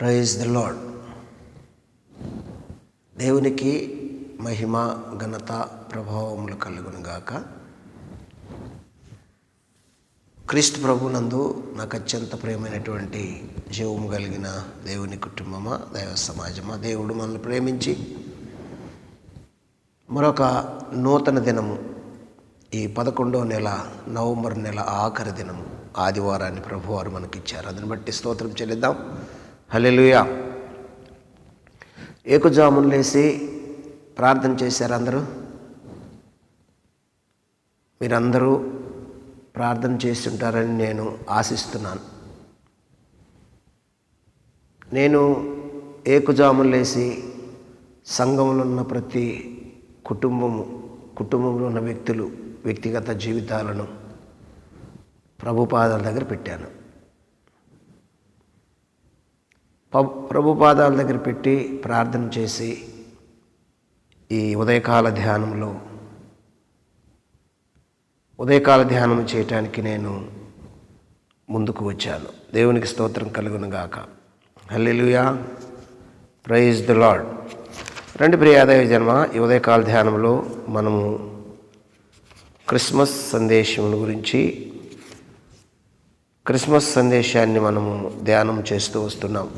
Praise the lord దేవునికి మహిమ ఘనత ప్రభావములు కలుగును గాక. క్రీస్తు ప్రభునందు నాకు అత్యంత ప్రియమైనటువంటి జీవము కలిగిన దేవుని కుటుంబమా దైవ సమాజమా దేవుడు మనల్ని ప్రేమించి మరొక నూతన దినము ఈ పదకొండవ నెల నవంబర్ నెల ఆఖరి దినము ఆదివారాన్ని ప్రభువారు మనకిచ్చారు. అందుని బట్టి స్తోత్రం చెల్లిద్దాం. హలెలుయా ఏకుజామును లేసి ప్రార్థన చేశారు అందరూ. మీరందరూ ప్రార్థన చేస్తుంటారని నేను ఆశిస్తున్నాను. నేను ఏకుజాములు లేసి సంఘంలో ఉన్న ప్రతి కుటుంబము కుటుంబంలో ఉన్న వ్యక్తులు వ్యక్తిగత జీవితాలను ప్రభుపాదాల దగ్గర పెట్టాను. ప- ప్రభుపాదాల దగ్గర పెట్టి ప్రార్థన చేసి ఈ ఉదయకాల ధ్యానంలో ఉదయకాల ధ్యానం చేయటానికి నేను ముందుకు వచ్చాను. దేవునికి స్తోత్రం కలుగును గాక. ప్రైజ్ ద లాడ్ రెండు ప్రియాదయ జన్మ ఈ ఉదయకాల ధ్యానంలో మనము క్రిస్మస్ సందేశం గురించి క్రిస్మస్ సందేశాన్ని మనము ధ్యానం చేస్తూ వస్తున్నాం.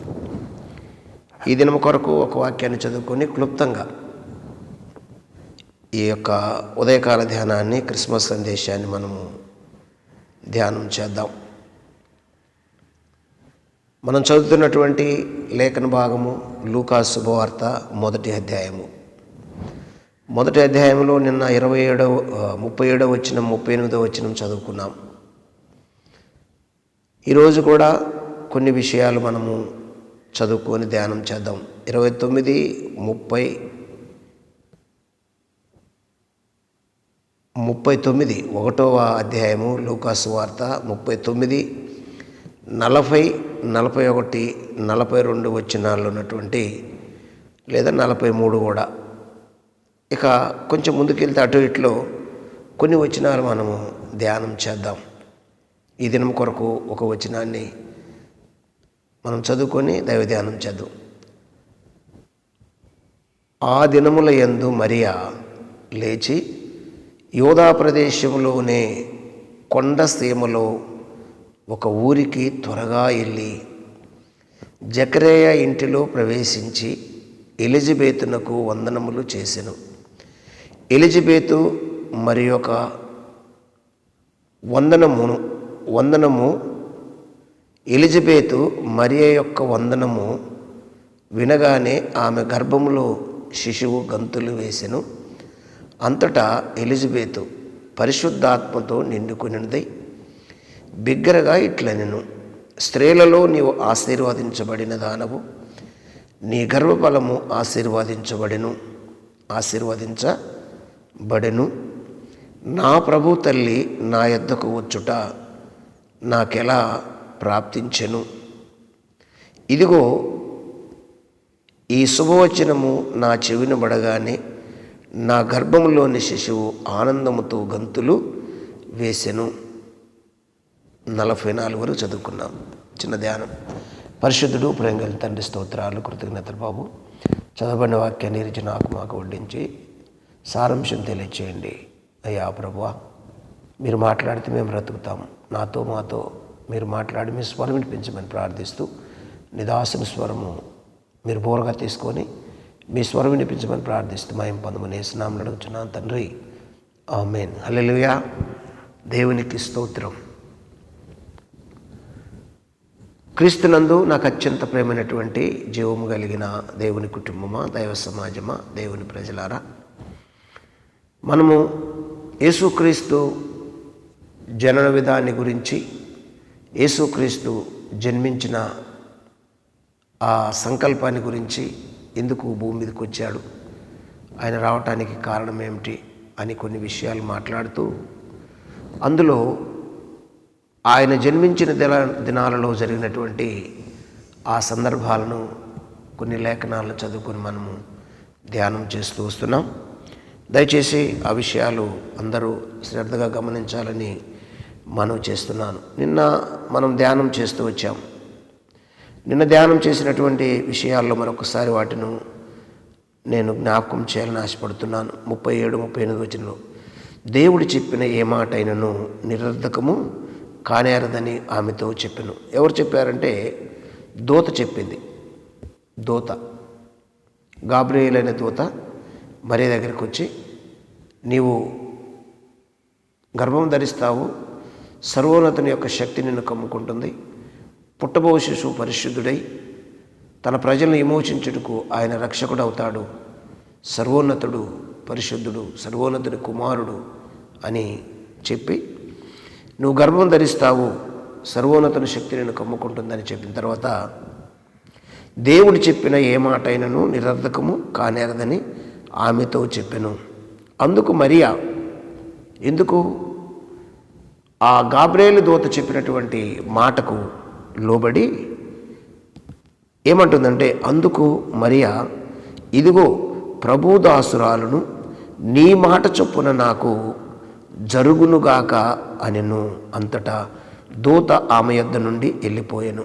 ఈ దినం కొరకు ఒక వాక్యాన్ని చదువుకొని క్లుప్తంగా ఈ యొక్క ఉదయకాల ధ్యానాన్ని క్రిస్మస్ సందేశాన్ని మనము ధ్యానం చేద్దాం. మనం చదువుతున్నటువంటి లేఖన భాగము లూకా శుభవార్త మొదటి అధ్యాయము. మొదటి అధ్యాయంలో నిన్న ఇరవై ఏడవ ముప్పై ఏడవ వచ్చిన ముప్పై ఎనిమిదవ వచ్చిన చదువుకున్నాం. ఈరోజు కూడా కొన్ని విషయాలు మనము చదువుకొని ధ్యానం చేద్దాం. ఇరవై తొమ్మిది ముప్పై ముప్పై తొమ్మిది ఒకటవ అధ్యాయము లూకాసు వార్త ముప్పై తొమ్మిది నలభై నలభై ఒకటి నలభై రెండు వచ్చినాల్లో ఉన్నటువంటి లేదా నలభై మూడు కూడా. ఇక కొంచెం ముందుకెళ్తే అటు ఇట్లో కొన్ని వచనాలు మనము ధ్యానం చేద్దాం. ఈ దినం కొరకు ఒక వచనాన్ని మనం చదువుకొని దైవధ్యానం చేద్దాం. ఆ దినముల యందు మరియా లేచి యోధా ప్రదేశంలోనే కొండ సీమలో ఒక ఊరికి త్వరగా వెళ్ళి జకరేయ ఇంటిలో ప్రవేశించి ఎలిజబేతునకు వందనములు చేసెను. ఎలిజబేతు మరి ఒక వందనమును వందనము ఎలిజబెతు మరియ యొక్క వందనము వినగానే ఆమె గర్భములో శిశువు గంతులు వేసెను. అంతటా ఎలిజబెతు పరిశుద్ధాత్మతో నిండుకునినది. బిగ్గరగా ఇట్లనెను స్త్రీలలో నీవు ఆశీర్వదించబడిన దానవు నీ గర్భఫలము ఆశీర్వదించబడెను ఆశీర్వదించబడెను. నా ప్రభు తల్లి నా యొద్దకు వచ్చుట నాకెలా ప్రాప్తించెను? ఇదిగో ఈ శుభవచనము నా చెవిన పడగానే నా గర్భంలోని శిశువు ఆనందముతో గంతులు వేసెను. నలభై నాలుగు వరకు చదువుకున్నాం. చిన్న ధ్యానం. పరిశుద్ధుడు ప్రేంగల్ తండ్రి స్తోత్రాలు కృతజ్ఞతలు బాబు. చదవబడిన వాక్యాన్ని రుచి నాకు మాకు వడ్డించి సారాంశం తెలియచేయండి. అయ్యా ప్రభువా మీరు మాట్లాడితే మేము బ్రతుకుతాం నాతో మాతో మీరు మాట్లాడి మీ స్వరం వినిపించమని ప్రార్థిస్తూ నిదాసన స్వరము మీరు బోరగా తీసుకొని మీ స్వరం వినిపించమని ప్రార్థిస్తూ మాయం పొందమని స్నామం అడుగుతున్నాను తండ్రి. ఆమెన్. హల్లెలూయా. దేవునికి స్తోత్రం. క్రీస్తునందు నాకు అత్యంత ప్రేమైనటువంటి జీవము కలిగిన దేవుని కుటుంబమా దైవ సమాజమా దేవుని ప్రజలారా? మనము యేసుక్రీస్తు జనన విధాన్ని గురించి యేసుక్రీస్తు జన్మించిన ఆ సంకల్పాన్ని గురించి ఎందుకు భూమి మీదకి వచ్చాడు? ఆయన రావటానికి కారణం ఏమిటి? అని కొన్ని విషయాలు మాట్లాడుతూ అందులో ఆయన జన్మించిన దిన దినాలలో జరిగినటువంటి ఆ సందర్భాలను కొన్ని లేఖనాలను చదువుకొని మనము ధ్యానం చేస్తూ వస్తున్నాం. దయచేసి ఆ విషయాలు అందరూ శ్రద్ధగా గమనించాలని మనవి చేస్తున్నాను. నిన్న మనం ధ్యానం చేస్తూ వచ్చాం. నిన్న ధ్యానం చేసినటువంటి విషయాల్లో మరొకసారి వాటిని నేను జ్ఞాపకం చేయాలని ఆశపడుతున్నాను. ముప్పై ఏడు ముప్పై ఎనిమిది వచ్చినలో దేవుడు చెప్పిన ఏ మాట అయినను నిరర్ధకము కానేరదని ఆమెతో చెప్పాను. ఎవరు చెప్పారంటే దూత చెప్పింది. దూత. గాబ్రియల్ అనే దూత మరే దగ్గరికి వచ్చి నీవు గర్భం ధరిస్తావు సర్వోన్నతుని యొక్క శక్తి నిన్ను కమ్ముకుంటుంది. పుట్టబోవు శిశువు పరిశుద్ధుడై తన ప్రజలను విమోచించుటకు ఆయన రక్షకుడు అవుతాడు సర్వోన్నతుడు పరిశుద్ధుడు సర్వోన్నతుడి కుమారుడు అని చెప్పి నువ్వు గర్భం ధరిస్తావు సర్వోన్నతుని శక్తి నేను కమ్ముకుంటుందని చెప్పిన తర్వాత దేవుడు చెప్పిన ఏ మాట అయినను నిరర్ధకము కానేరదని ఆమెతో చెప్పెను. అందుకు మరియా ఎందుకు? ఆ గాబ్రేలు దూత చెప్పినటువంటి మాటకు లోబడి ఏమంటుందంటే అందుకు మరియా ఇదిగో ప్రభుదాసురాలను నీ మాట చొప్పున నాకు జరుగునుగాక అనెను అంతటా దూత ఆమె యొద్ద నుండి వెళ్ళిపోయాను.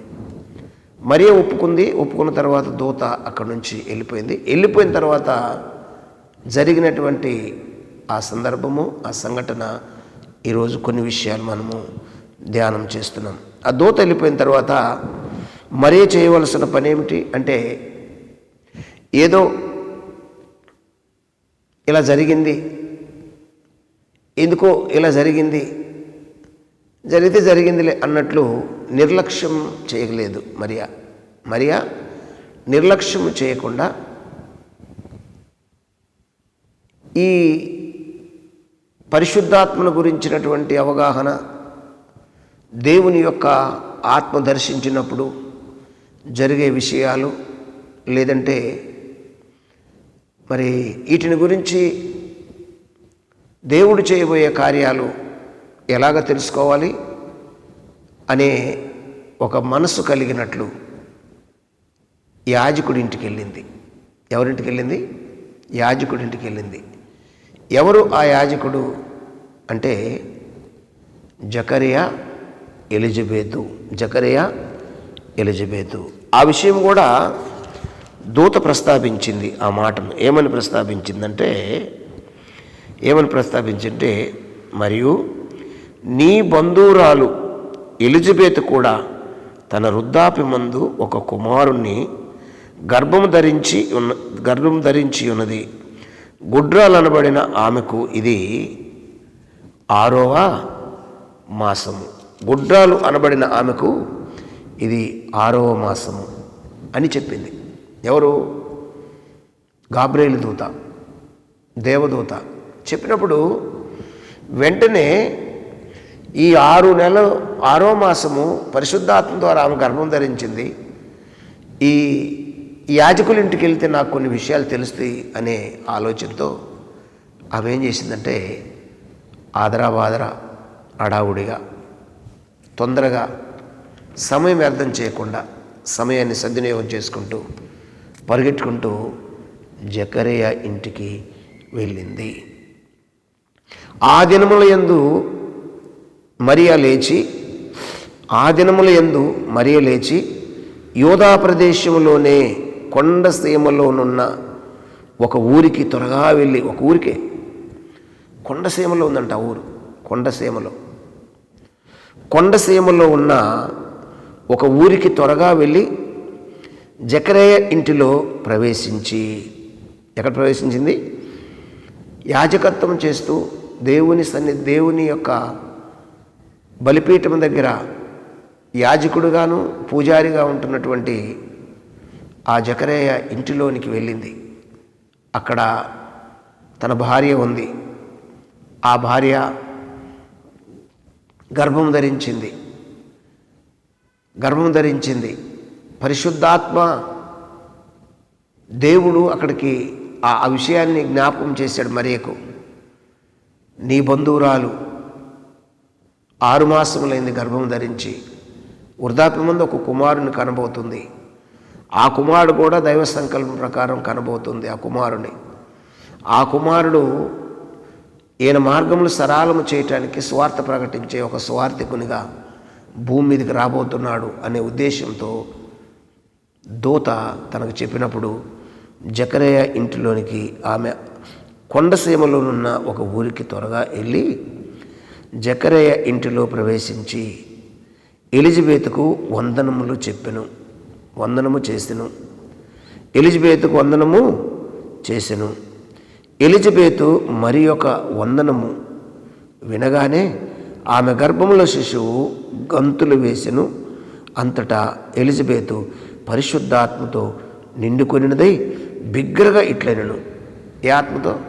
మరియ ఒప్పుకుంది. ఒప్పుకున్న తర్వాత దూత అక్కడి నుంచి వెళ్ళిపోయింది. వెళ్ళిపోయిన తర్వాత జరిగినటువంటి ఆ సందర్భము ఆ సంఘటన ఈరోజు కొన్ని విషయాలు మనము ధ్యానం చేస్తున్నాం. ఆ దూత వెళ్ళిపోయిన తర్వాత మరే చేయవలసిన పని ఏమిటి? అంటే ఏదో ఇలా జరిగింది ఎందుకో ఇలా జరిగింది జరిగితే జరిగిందిలే అన్నట్లు నిర్లక్ష్యం చేయలేదు మరియా. మరియా నిర్లక్ష్యం చేయకుండా ఈ పరిశుద్ధాత్మను గురించినటువంటి అవగాహన దేవుని యొక్క ఆత్మ దర్శించినప్పుడు జరిగే విషయాలు లేదంటే మరి వీటిని గురించి దేవుడు చేయబోయే కార్యాలు ఎలాగ తెలుసుకోవాలి అనే ఒక మనసు కలిగినట్లు యాజకుడి ఇంటికి వెళ్ళింది. ఎవరింటికి వెళ్ళింది? యాజకుడి ఇంటికి వెళ్ళింది. ఎవరు ఆ యాజకుడు అంటే జకరియా ఎలిజబేతు జకరియా ఎలిజబేతు. ఆ విషయం కూడా దూత ప్రస్తావించింది ఆ మాటను. ఏమని ప్రస్తావించిందంటే ఏమని ప్రస్తావించింటే మరియు నీ బంధువురాలు ఎలిజబెత్ కూడా తన వృద్ధాపి మందు ఒక కుమారుణ్ణి గర్భము ధరించి ఉన్న గర్భం ధరించి ఉన్నది. గుడ్రాలనబడిన ఆమెకు ఇది ఆరవ మాసము. గుడ్రాలు అనబడిన ఆమెకు ఇది ఆరవ మాసము అని చెప్పింది. ఎవరు? గాబ్రేలు దూత దేవదూత చెప్పినప్పుడు వెంటనే ఈ ఆరు నెలలు ఆరో మాసము పరిశుద్ధాత్మ ద్వారా ఆమె గర్భం ధరించింది. ఈ యాజకుల ఇంటికి వెళ్తే నాకు కొన్ని విషయాలు తెలుస్తాయి అనే ఆలోచనతో ఆమె ఏం చేసిందంటే ఆదరా బాదరా అడావుడిగా తొందరగా సమయం వ్యర్థం చేయకుండా సమయాన్ని సద్వినియోగం చేసుకుంటూ పరిగెట్టుకుంటూ జకరియా ఇంటికి వెళ్ళింది. ఆ దినముల యందు మరియా లేచి ఆ దినముల యందు మరియ లేచి యోధా ప్రదేశంలోనే కొండ సీమలోనున్న ఒక ఊరికి త్వరగా వెళ్ళి ఒక ఊరికే కొండసీమలో ఉందంట ఆ ఊరు కొండసీమలో కొండసీమలో ఉన్న ఒక ఊరికి త్వరగా వెళ్ళి జకరేయ ఇంటిలో ప్రవేశించి ఎక్కడ ప్రవేశించింది? యాజకత్వం చేస్తూ దేవుని సన్ని దేవుని యొక్క బలిపీఠం దగ్గర యాజకుడుగాను పూజారిగా ఉంటున్నటువంటి ఆ జకరేయ ఇంటిలోనికి వెళ్ళింది. అక్కడ తన భార్య ఉంది. ఆ భార్య గర్భం ధరించింది. గర్భం ధరించింది. పరిశుద్ధాత్మ దేవుడు అక్కడికి ఆ విషయాన్ని జ్ఞాపకం చేశాడు మరియకు. నీ బంధువురాలు ఆరు మాసములైంది గర్భం ధరించి వృద్ధాప్య ముందు ఒక కుమారుని కనబోతుంది. ఆ కుమారుడు కూడా దైవ సంకల్పం ప్రకారం కనబోతుంది ఆ కుమారుని. ఆ కుమారుడు ఈయన మార్గములు సరాలము చేయటానికి స్వార్థ ప్రకటించే ఒక స్వార్థికునిగా భూమి మీదకి రాబోతున్నాడు అనే ఉద్దేశంతో దూత తనకు చెప్పినప్పుడు జకరయ్య ఇంటిలోనికి ఆమె కొండసీమలోనున్న ఒక ఊరికి త్వరగా వెళ్ళి జకరయ్య ఇంటిలో ప్రవేశించి ఎలిజబెత్కు వందనములు చెప్పెను. వందనము చేసెను. ఎలిజబేతుకు వందనము చేసెను. ఎలిజబేతు మరి ఒక వందనము. వినగానే ఆమె గర్భముల శిశువు గంతులు వేసెను. అంతటా ఎలిజబేతు పరిశుద్ధాత్మతో నిండుకొనినదై బిగ్గరగా ఇట్లైనను. ఏ ఆత్మతో?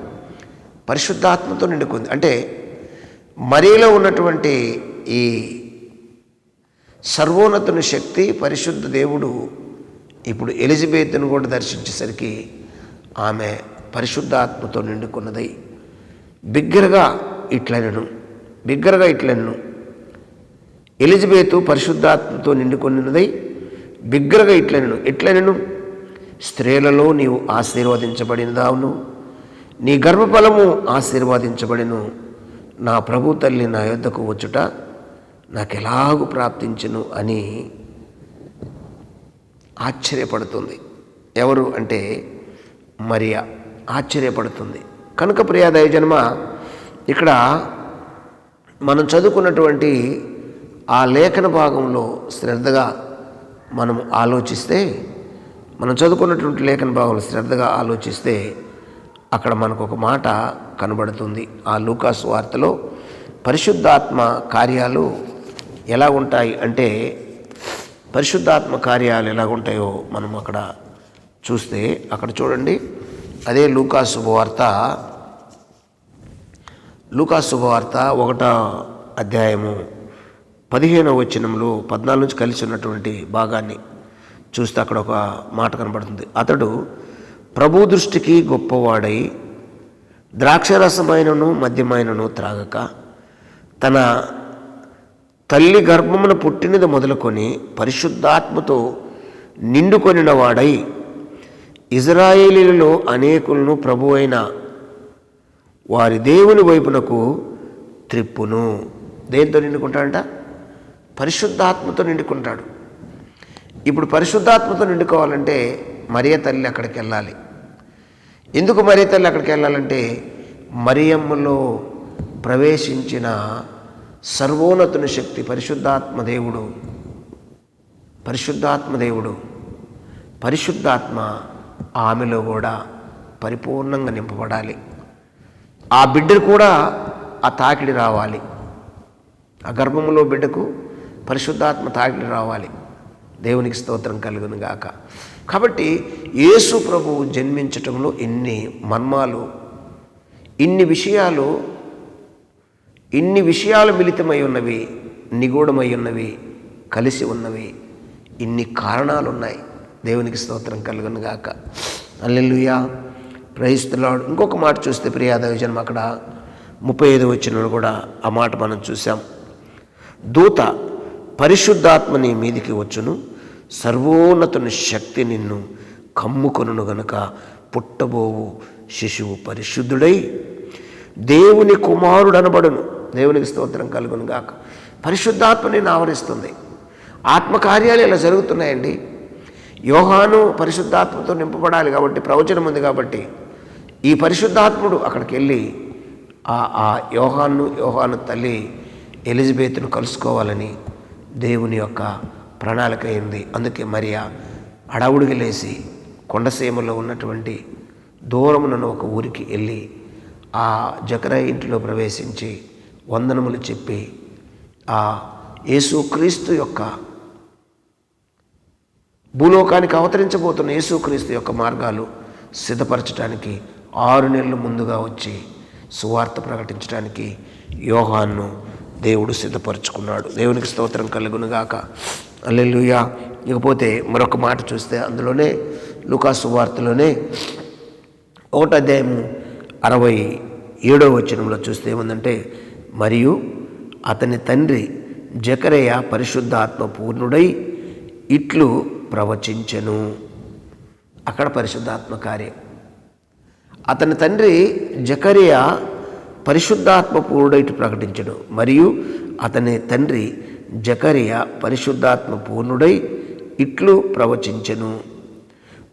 పరిశుద్ధాత్మతో నిండుకుంది. అంటే మరీలో ఉన్నటువంటి ఈ సర్వోన్నతుని శక్తి పరిశుద్ధ దేవుడు ఇప్పుడు ఎలిజబెత్ను కూడా దర్శించేసరికి ఆమె పరిశుద్ధాత్మతో నిండుకున్నదై బిగ్గరగా ఇట్లనను బిగ్గరగా ఇట్లనను. ఎలిజబెతు పరిశుద్ధాత్మతో నిండుకొనినదై బిగ్గరగా ఇట్లనను ఎట్లనను స్త్రీలలో నీవు ఆశీర్వదించబడినదావును నీ గర్భఫలము ఆశీర్వదించబడిను. నా ప్రభు తల్లి నా యొద్దకు వచ్చుట నాకు ఎలాగూ ప్రాప్తించును అని ఆశ్చర్యపడుతుంది. ఎవరు అంటే మరియా. ఆశ్చర్యపడుతుంది. కనుక ప్రియాదయ జన్మ ఇక్కడ మనం చదువుకున్నటువంటి ఆ లేఖన భాగంలో శ్రద్ధగా మనం ఆలోచిస్తే మనం చదువుకున్నటువంటి లేఖన భాగంలో శ్రద్ధగా ఆలోచిస్తే అక్కడ మనకు ఒక మాట కనబడుతుంది. ఆ లూకాసు వార్తలో పరిశుద్ధాత్మ కార్యాలు ఎలా ఉంటాయి అంటే పరిశుద్ధాత్మ కార్యాలు ఎలా ఉంటాయో మనం అక్కడ చూస్తే అక్కడ చూడండి. అదే లూకా వార్త. లూకా శుభవార్త ఒకటో అధ్యాయము పదిహేనవ వచనంలో పద్నాలుగు నుంచి కలిసి ఉన్నటువంటి భాగాన్ని చూస్తే అక్కడ ఒక మాట కనబడుతుంది. అతడు ప్రభు దృష్టికి గొప్పవాడై ద్రాక్షరసమైనను మద్యమైనను త్రాగక తన తల్లి గర్భమున పుట్టినది మొదలుకొని పరిశుద్ధాత్మతో నిండుకొనిన వాడై ఇజ్రాయేలీలలో అనేకులను ప్రభు అయిన వారి దేవుని వైపునకు త్రిప్పును. దేంతో నిండుకుంటాడంట? పరిశుద్ధాత్మతో నిండుకుంటాడు. ఇప్పుడు పరిశుద్ధాత్మతో నిండుకోవాలంటే మరియ తల్లి అక్కడికి వెళ్ళాలి. ఎందుకు మరియ తల్లి అక్కడికి వెళ్ళాలంటే మరియమ్మలో ప్రవేశించిన సర్వోన్నతుని శక్తి పరిశుద్ధాత్మ దేవుడు. పరిశుద్ధాత్మ దేవుడు. పరిశుద్ధాత్మ ఆమెలో కూడా పరిపూర్ణంగా నింపబడాలి. ఆ బిడ్డకు కూడా ఆ తాకిడి రావాలి. ఆ గర్భములో బిడ్డకు పరిశుద్ధాత్మ తాకిడి రావాలి. దేవునికి స్తోత్రం కలుగును గాక. కాబట్టి యేసు ప్రభువు జన్మించటంలో ఎన్ని మర్మాలు ఇన్ని విషయాలు ఇన్ని విషయాలు మిళితమై ఉన్నవి నిగూఢమై ఉన్నవి కలిసి ఉన్నవి. ఇన్ని కారణాలు ఉన్నాయి దేవునికి స్తోత్రం కలుగును గాక. అల్లెలుయా ప్రయిస్తున్నాడు ఇంకొక మాట చూస్తే ప్రియాదేవి జన్మ అక్కడ ముప్పై ఐదు వచ్చిన కూడా ఆ మాట మనం చూసాం దూత పరిశుద్ధాత్మ నీ మీదికి వచ్చును. సర్వోన్నతుని శక్తి నిన్ను కమ్ముకొనును గనుక పుట్టబోవు శిశువు పరిశుద్ధుడై దేవుని కుమారుడనబడును. దేవునికి స్తోత్రం కలుగును గాక. పరిశుద్ధాత్మ నేను ఆవరిస్తుంది ఆత్మకార్యాలు ఇలా జరుగుతున్నాయండి. యోహాను పరిశుద్ధాత్మతో నింపబడాలి కాబట్టి ప్రవచనం ఉంది కాబట్టి ఈ పరిశుద్ధాత్ముడు అక్కడికి వెళ్ళి ఆ ఆ యోహాను యోహాను తల్లి ఎలిజబెత్ను కలుసుకోవాలని దేవుని యొక్క ప్రణాళిక అయింది. అందుకే మరియా అడవుడికి లేచి కొండసీమలో ఉన్నటువంటి దూరమునను ఒక ఊరికి వెళ్ళి ఆ జకర ఇంటిలో ప్రవేశించి వందనములు చెప్పి ఆ యేసుక్రీస్తు యొక్క భూలోకానికి అవతరించబోతున్న యేసుక్రీస్తు యొక్క మార్గాలు సిద్ధపరచడానికి ఆరు నెలలు ముందుగా వచ్చి సువార్త ప్రకటించడానికి యోహాన్ను దేవుడు సిద్ధపరచుకున్నాడు. దేవునికి స్తోత్రం కలుగునుగాక. అల్లెలుయా ఇకపోతే మరొక మాట చూస్తే అందులోనే లుకా సువార్తలోనే ఒకటో అధ్యాయము అరవై ఏడో వచనంలో చూస్తే ఏముందంటే మరియు అతని తండ్రి జకరయ్య పరిశుద్ధాత్మ పూర్ణుడై ఇట్లు ప్రవచించెను. అక్కడ పరిశుద్ధాత్మ కార్యం. అతని తండ్రి జకరియా పరిశుద్ధాత్మ పూర్ణుడైటు ప్రకటించడు మరియు అతని తండ్రి జకరియా పరిశుద్ధాత్మ పూర్ణుడై ఇట్లు ప్రవచించెను.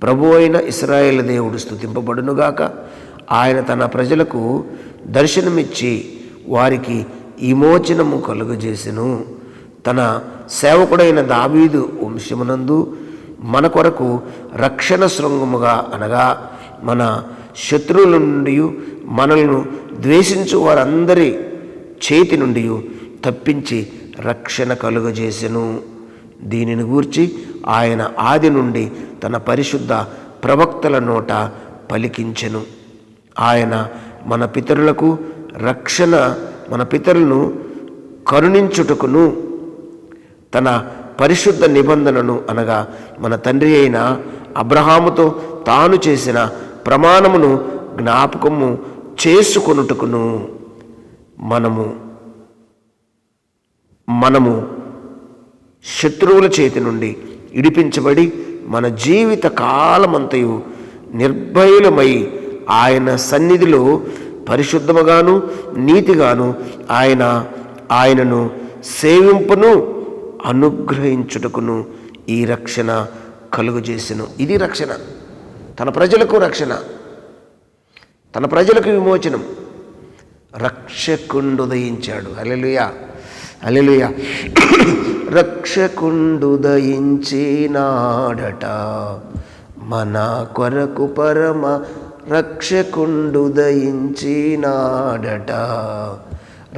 ప్రభు అయిన ఇస్రాయేల్ దేవుడు స్థుతింపబడునుగాక ఆయన తన ప్రజలకు దర్శనమిచ్చి వారికి విమోచనము కలుగజేసెను. తన సేవకుడైన దావీదు వంశమునందు మన కొరకు రక్షణ శృంగముగా అనగా మన శత్రువుల నుండి మనలను ద్వేషించు వారందరి చేతి నుండి తప్పించి రక్షణ కలుగజేసెను. దీనిని గూర్చి ఆయన ఆది నుండి తన పరిశుద్ధ ప్రవక్తల నోట పలికించెను. ఆయన మన పితరులకు రక్షణ మన పితరులను కరుణించుటకును తన పరిశుద్ధ నిబంధనను అనగా మన తండ్రి అయిన అబ్రహాముతో తాను చేసిన ప్రమాణమును జ్ఞాపకము చేసుకొనుటకును. మనము మనము శత్రువుల చేతి నుండి ఇడిపించబడి మన జీవిత కాలమంతయు నిర్భయులమై ఆయన సన్నిధిలో పరిశుద్ధముగాను నీతిగాను ఆయన ఆయనను సేవింపును అనుగ్రహించుటకును ఈ రక్షణ కలుగుజేసెను. ఇది రక్షణ. తన ప్రజలకు రక్షణ. తన ప్రజలకు విమోచనం. రక్షకుండుదయించాడు అలెలుయా అలెలుయా రక్షకుండుదయించినాడట మన కొరకు పరమ రక్షకుండు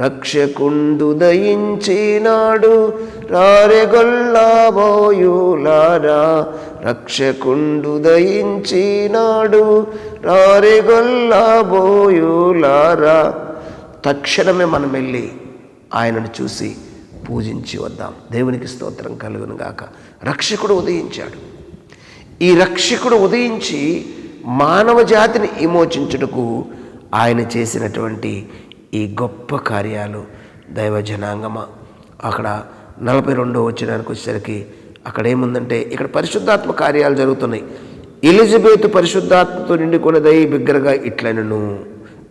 రక్షకుండుదయించినాడు రక్షకుండు రారెగొల్లాబోయులారా. రక్షకుండుదయించినాడు రారెగొల్లాబోయులారా. తక్షణమే మనం వెళ్ళి ఆయనను చూసి పూజించి వద్దాం. దేవునికి స్తోత్రం కలుగును గాక. రక్షకుడు ఉదయించాడు. ఈ రక్షకుడు ఉదయించి మానవ జాతిని విమోచించుటకు ఆయన చేసినటువంటి ఈ గొప్ప కార్యాలు దైవ జనాంగమ. అక్కడ నలభై రెండో వచ్చినానికి వచ్చేసరికి అక్కడ ఏముందంటే ఇక్కడ పరిశుద్ధాత్మ కార్యాలు జరుగుతున్నాయి. ఎలిజబెత్ పరిశుద్ధాత్మతో నిండుకున్నదై బిగ్గరగా ఇట్లనను.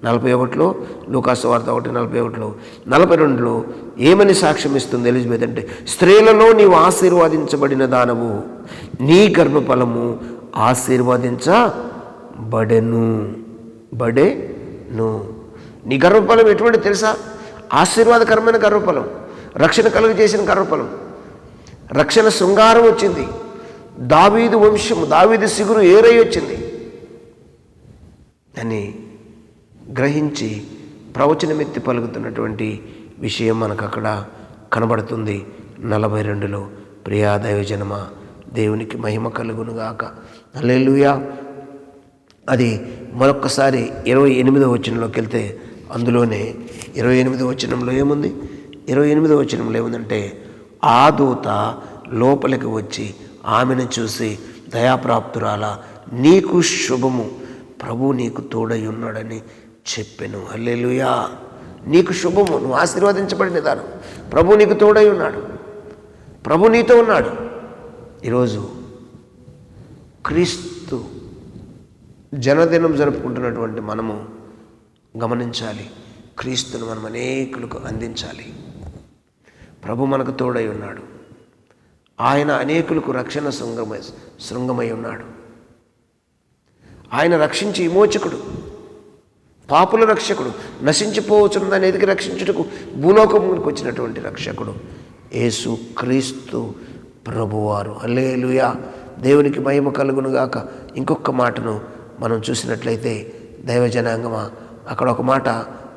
నలభై ఒకటిలో లూకాసు వార్త ఒకటి నలభై ఒకటిలో నలభై రెండులో ఏమని సాక్ష్యం ఇస్తుంది ఎలిజబెత్ అంటే స్త్రీలలో నీవు ఆశీర్వాదించబడిన దానవు నీ గర్భఫలము ఆశీర్వాదించ బడెను నీ గర్వఫలం ఎటువంటి తెలుసా? ఆశీర్వాదకరమైన గర్వఫలం రక్షణ కలుగు చేసిన గర్వఫలం రక్షణ శృంగారం వచ్చింది. దావీదు వంశము దావీదు సిగురు ఏరై వచ్చింది. అని గ్రహించి ప్రవచనమెత్తి పలుకుతున్నటువంటి విషయం మనకు అక్కడ కనబడుతుంది. నలభై రెండులో ప్రియా దైవజనమ దేవునికి మహిమ కలుగునుగాక. అల్లెలుయా అది మరొక్కసారి ఇరవై ఎనిమిదో వచనంలోకి వెళ్తే అందులోనే ఇరవై ఎనిమిదో వచనంలో ఏముంది? ఇరవై ఎనిమిదో వచనంలో ఏముందంటే ఆ దూత లోపలికి వచ్చి ఆమెను చూసి దయాప్రాప్తురాల నీకు శుభము. ప్రభు నీకు తోడై ఉన్నాడని చెప్పాను. హల్లెలూయా. నీకు శుభము. నువ్వు ఆశీర్వదించబడిన దాను. ప్రభు నీకు తోడై ఉన్నాడు. ప్రభు నీతో ఉన్నాడు. ఈరోజు క్రీస్తు జన్మదినం జరుపుకుంటున్నటువంటి మనము గమనించాలి. క్రీస్తును మనం అనేకులకు అందించాలి. ప్రభు మనకు తోడై ఉన్నాడు. ఆయన అనేకులకు రక్షణ శృంగమై శృంగమై ఉన్నాడు. ఆయన రక్షించి విమోచకుడు పాపుల రక్షకుడు నశించిపోవచ్చున్నదాన్ని ఎదిగి రక్షించుటకు భూలోకమునికి వచ్చినటువంటి రక్షకుడు యేసు క్రీస్తు ప్రభువారు. అల్లేలుయా దేవునికి మహిమ కలుగునుగాక. ఇంకొక మాటను మనం చూసినట్లయితే దైవజనాంగమా? అక్కడ ఒక మాట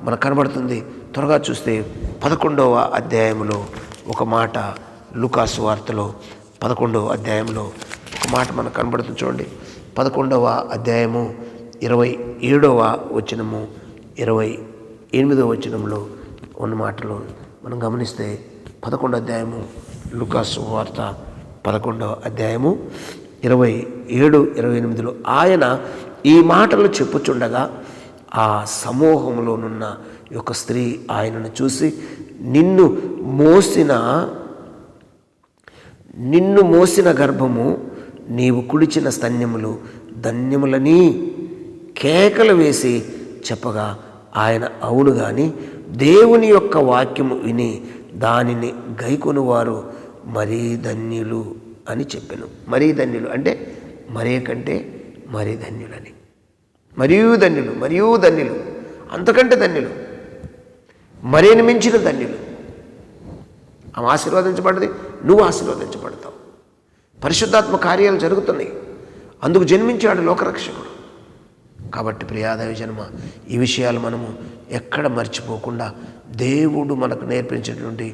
మనకు కనబడుతుంది. త్వరగా చూస్తే పదకొండవ అధ్యాయంలో ఒక మాట లుకాసు వార్తలో పదకొండవ అధ్యాయంలో ఒక మాట మనకు కనబడుతుంది చూడండి. పదకొండవ అధ్యాయము ఇరవై ఏడవ వచనము ఇరవై ఎనిమిదవ వచనంలో ఉన్న మాటలు మనం గమనిస్తే పదకొండవ అధ్యాయము లుకాసు వార్త పదకొండవ అధ్యాయము ఇరవై ఏడు ఇరవై ఎనిమిదిలో ఆయన ఈ మాటలు చెప్పుచుండగా ఆ సమూహంలోనున్న యొక్క స్త్రీ ఆయనను చూసి నిన్ను మోసిన నిన్ను మోసిన గర్భము నీవు కుడిచిన స్తన్యములు ధన్యములని కేకలు వేసి చెప్పగా ఆయన అవును కానీ దేవుని యొక్క వాక్యము విని దానిని గైకొనువారు మరీ ధన్యులు అని చెప్పాను. మరీ ధన్యులు అంటే మరే కంటే మరి ధన్యులని. మరియు ధన్యులు మరియు ధన్యులు అంతకంటే ధన్యులు మరేని మించిన ధన్యులు. ఆమె ఆశీర్వదించబడ్డది నువ్వు ఆశీర్వదించబడతావు. పరిశుద్ధాత్మ కార్యాలు జరుగుతున్నాయి. అందుకు జన్మించాడు లోకరక్షకుడు. కాబట్టి ప్రియాదవి జన్మ ఈ విషయాలు మనము ఎక్కడ మర్చిపోకుండా దేవుడు మనకు నేర్పించినటువంటి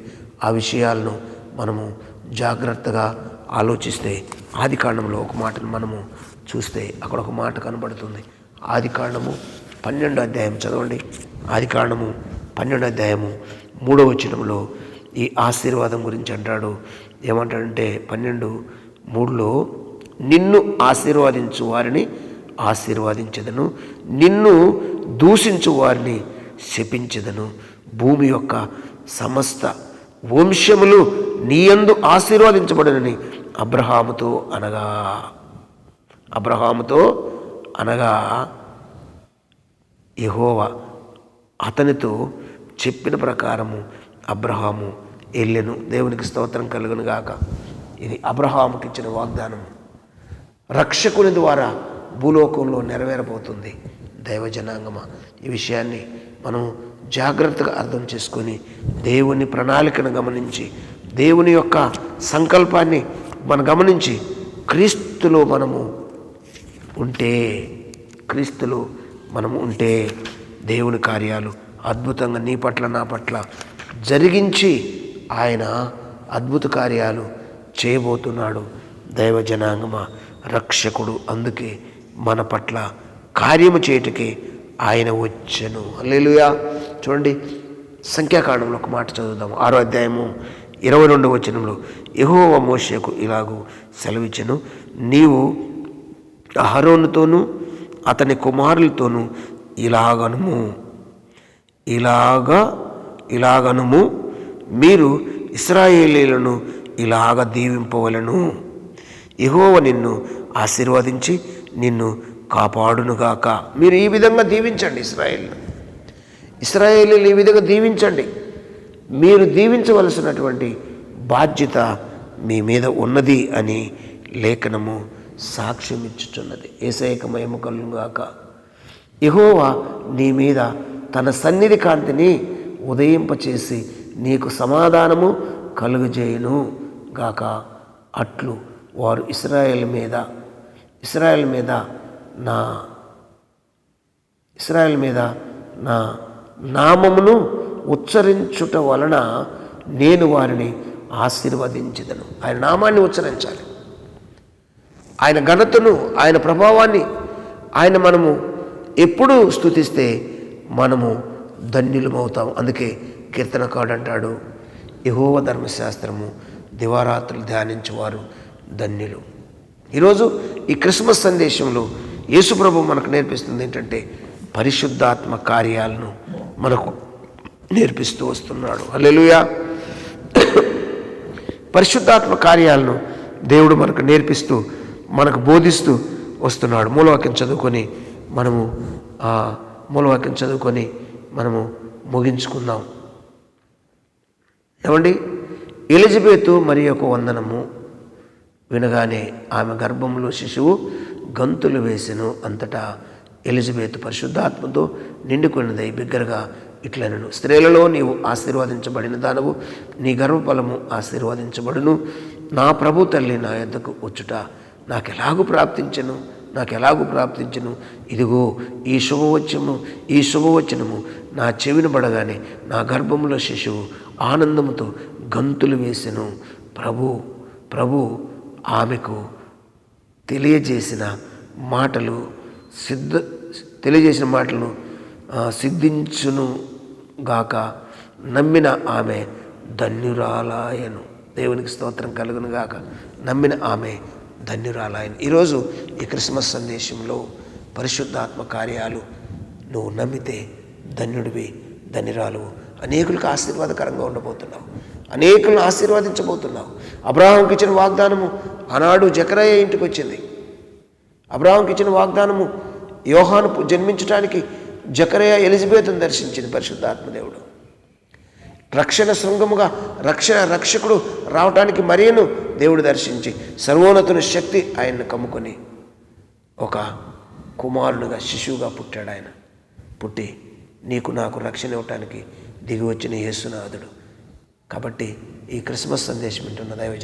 ఆ విషయాలను మనము జాగ్రత్తగా ఆలోచిస్తే ఆది కాండంలో ఒక మాటను మనము చూస్తే అక్కడ ఒక మాట కనబడుతుంది. ఆది కాండము అధ్యాయం చదవండి. ఆది కాండము అధ్యాయము మూడో వచనంలో ఈ ఆశీర్వాదం గురించి అంటాడు. ఏమంటాడంటే పన్నెండు మూడులో నిన్ను ఆశీర్వాదించు వారిని ఆశీర్వాదించదను. నిన్ను దూషించు వారిని శపించదను. భూమి యొక్క సమస్త వంశములు నీయందు ఆశీర్వదించబడనని అబ్రహాముతో అనగా. అబ్రహాముతో అనగా యహోవ అతనితో చెప్పిన ప్రకారము అబ్రహాము వెళ్ళెను దేవునికి స్తోత్రం కలుగును గాక. ఇది అబ్రహాముకి ఇచ్చిన వాగ్దానం రక్షకుని ద్వారా భూలోకంలో నెరవేరబోతుంది దైవజనాంగమ. ఈ విషయాన్ని మనం జాగ్రత్తగా అర్థం చేసుకొని దేవుని ప్రణాళికను గమనించి దేవుని యొక్క సంకల్పాన్ని మనం గమనించి క్రీస్తులో మనము ఉంటే క్రీస్తులో మనం ఉంటే దేవుని కార్యాలు అద్భుతంగా నీ పట్ల నా పట్ల జరిగించి ఆయన అద్భుత కార్యాలు చేయబోతున్నాడు. దైవ జనాంగమ రక్షకుడు. అందుకే మన పట్ల కార్యము చేయటకే ఆయన వచ్చను. అల్లెలుయా చూడండి సంఖ్యాకాండంలో ఒక మాట చదువుదాం ఆరో అధ్యాయము ఇరవై రెండవ వచనంలో యహోవ మోషకు ఇలాగూ సెలవిచ్చను. నీవు అహరోనుతోనూ అతని కుమారులతోనూ ఇలాగనుము. ఇలాగా ఇలాగనుము. మీరు ఇస్రాయేలీలను ఇలాగ దీవింపవలను. ఇహోవ నిన్ను ఆశీర్వదించి నిన్ను కాపాడునుగాక. మీరు ఈ విధంగా దీవించండి ఇస్రాయేల్ను. ఇస్రాయేలీలు ఈ విధంగా దీవించండి. మీరు దీవించవలసినటువంటి బాధ్యత మీ మీద ఉన్నది అని లేఖనము సాక్ష్యం ఇచ్చుచున్నది ఏసైక మయముకలుగాక ఎహోవా నీ మీద తన సన్నిధి కాంతిని ఉదయింపచేసి నీకు సమాధానము కలుగజేయును గాక. అట్లు వారు ఇస్రాయేల్ మీద ఇస్రాయేల్ మీద నా ఇస్రాయేల్ మీద నా నామమును ఉచ్చరించుట వలన నేను వారిని ఆశీర్వదించదను. ఆయన నామాన్ని ఉచ్చరించాలి. ఆయన ఘనతను ఆయన ప్రభావాన్ని ఆయన మనము ఎప్పుడు స్థుతిస్తే మనము ధన్యులమవుతాం. అందుకే కీర్తనకాడు అంటాడు యహోవ ధర్మశాస్త్రము దివారాత్రులు ధ్యానించేవారు ధన్యులు. ఈరోజు ఈ క్రిస్మస్ సందేశంలో యేసుప్రభు మనకు నేర్పిస్తుంది ఏంటంటే పరిశుద్ధాత్మ కార్యాలను మనకు నేర్పిస్తూ వస్తున్నాడు. అల్లెలుయా పరిశుద్ధాత్మ కార్యాలను దేవుడు మనకు నేర్పిస్తూ మనకు బోధిస్తూ వస్తున్నాడు. మూలవాక్యం చదువుకొని మనము ఆ మూలవాక్యం చదువుకొని మనము ముగించుకుందాం. ఏమండి? ఎలిజబెతు మరి యొక్క వందనము వినగానే ఆమె గర్భంలో శిశువు గంతులు వేసెను అంతటా ఎలిజబెత్ పరిశుద్ధాత్మతో నిండుకున్నదై బిగ్గరగా ఇట్లనను. స్త్రీలలో నీవు ఆశీర్వదించబడిన దానవు నీ గర్భఫలము ఆశీర్వదించబడును. నా ప్రభు తల్లి నా యొద్దకు వచ్చుట నాకు ఎలాగూ ప్రాప్తించను? నాకు ఎలాగూ ప్రాప్తించను? ఇదిగో ఈ శుభవచనము ఈ శుభవచనము నా చెవిన పడగానే నా గర్భంలో శిశువు ఆనందముతో గంతులు వేసెను. ప్రభు ప్రభు ఆమెకు తెలియజేసిన మాటలు సిద్ధ తెలియజేసిన మాటలు సిద్ధించును గాక. నమ్మిన ఆమె ధన్యురాలాయను. దేవునికి స్తోత్రం కలుగును గాక. నమ్మిన ఆమె ధన్యురాలాయన ఈరోజు ఈ క్రిస్మస్ సందేశంలో పరిశుద్ధాత్మ కార్యాలు నువ్వు నమ్మితే ధన్యుడివి ధన్యురాలు అనేకులకు ఆశీర్వాదకరంగా ఉండబోతున్నావు. అనేకులను ఆశీర్వదించబోతున్నావు. అబ్రాహంకి ఇచ్చిన వాగ్దానము ఆనాడు జకరయ్య ఇంటికి వచ్చింది. అబ్రాహంకి ఇచ్చిన వాగ్దానము యోహాను జన్మించడానికి జకరయ్య ఎలిజబెత్ను దర్శించింది పరిశుద్ధాత్మదేవుడు రక్షణ శృంగముగా రక్షణ రక్షకుడు రావటానికి మరియను దేవుడు దర్శించి సర్వోన్నతుని శక్తి ఆయన్ని కమ్ముకొని ఒక కుమారునిగా శిశువుగా పుట్టాడు ఆయన. పుట్టి నీకు నాకు రక్షణ ఇవ్వటానికి దిగి వచ్చిన యేసునాథుడు కాబట్టి ఈ క్రిస్మస్ సందేశం వింటున్న దైవ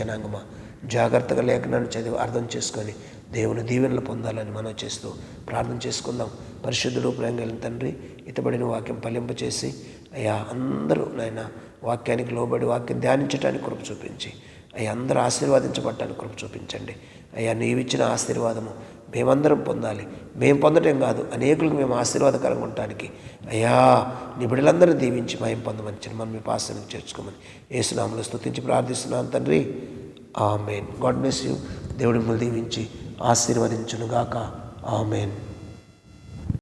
జాగ్రత్తగా లేఖనాన్ని చదివి అర్థం చేసుకొని దేవుని దీవెనలు పొందాలని మనం చేస్తూ ప్రార్థన చేసుకుందాం. పరిశుద్ధుడు వెళ్ళిన తండ్రి ఇతబడిన వాక్యం ఫలింపచేసి అయ్యా అందరూ నాయన వాక్యానికి లోబడి వాక్యం ధ్యానించడానికి కృప చూపించి అయ్యా అందరూ ఆశీర్వాదించబడటానికి కృప చూపించండి. అయ్యా నీవిచ్చిన ఆశీర్వాదము మేమందరం పొందాలి. మేము పొందటం కాదు అనేకులకు మేము ఆశీర్వాదకరంగా ఉండటానికి. అయ్యా నీ దీవించి మయం పొందమని చిన్న మనం మీ పాసనకు చేర్చుకోమని ఏసునామలు స్థుతించి ప్రార్థిస్తున్నాను తండ్రి. ఆమెన్. God bless you. దేవుడి మిమ్మల్ని దీవించి ఆశీర్వదించునుగాక. ఆమెన్.